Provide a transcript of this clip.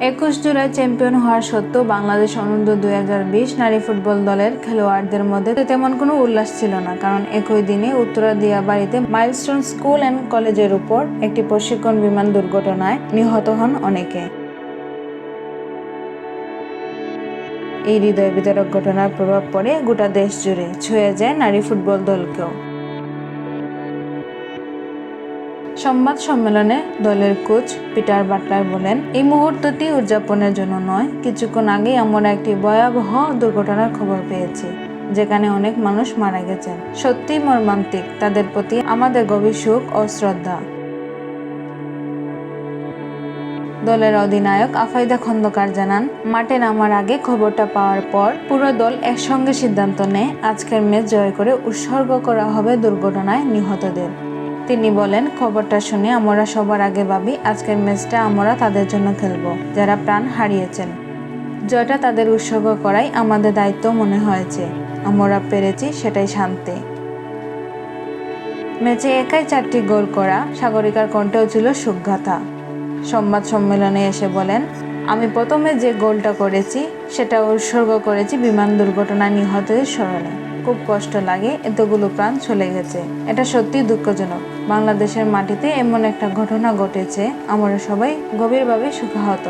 একুশ জুলাই চ্যাম্পিয়ন হওয়ার সত্ত্বেও বাংলাদেশ অনূর্ধ্ব দুই হাজার বিশ নারী ফুটবল দলের খেলোয়াড়দের মধ্যে তেমন কোনো উল্লাস ছিল না, কারণ একই দিনে উত্তরা দিয়া বাড়িতে মাইলস্টোন স্কুল অ্যান্ড কলেজের উপর একটি প্রশিক্ষণ বিমান দুর্ঘটনায় নিহত হন অনেকে। এই হৃদয় বিদারক ঘটনার প্রভাব পড়ে গোটা দেশ জুড়ে, ছুঁয়ে যায় নারী ফুটবল দলকেও। সংবাদ সম্মেলনে দলের কোচ পিটার বাটলার বলেন, এই মুহূর্তটি উদযাপনের জন্য নয়, কিছুক্ষণ আগেই আমরা একটি ভয়াবহ দুর্ঘটনার খবর পেয়েছি, যেখানে অনেক মানুষ মারা গেছেন। সত্যিই মর্মান্তিক, তাদের প্রতি আমাদের গভীর সুখ ও শ্রদ্ধা। দলের অধিনায়ক আফাইদা খন্দকার জানান, মাঠে নামার আগে খবরটা পাওয়ার পর পুরো দল একসঙ্গে সিদ্ধান্ত নেয়, আজকের ম্যাচ জয় করে উৎসর্গ করা হবে দুর্ঘটনায় নিহতদের। তিনি বলেন, খবরটা শুনে আমরা সবার আগে ভাবি, আজকের ম্যাচটা আমরা তাদের জন্য খেলব, যারা প্রাণ হারিয়েছেন। জয়টা তাদের উৎসর্গ করাই আমাদের দায়িত্ব মনে হয়েছে। আমরা পেরেছি সেটাই শান্তি। ম্যাচে একাই চারটি গোল করা সাগরিকার কণ্ঠেও ছিল সুখ্যাতা সংবাদ সম্মেলনে এসে বলেন, আমি প্রথমে যে গোলটা করেছি, সেটা উৎসর্গ করেছি বিমান দুর্ঘটনায় নিহতদের স্মরণে। খুব কষ্ট লাগে, এতগুলো প্রাণ চলে গেছে। এটা সত্যি দুঃখজনক। বাংলাদেশের মাটিতে এমন একটা ঘটনা ঘটেছে আমরা সবাই গভীরভাবে সুখাহত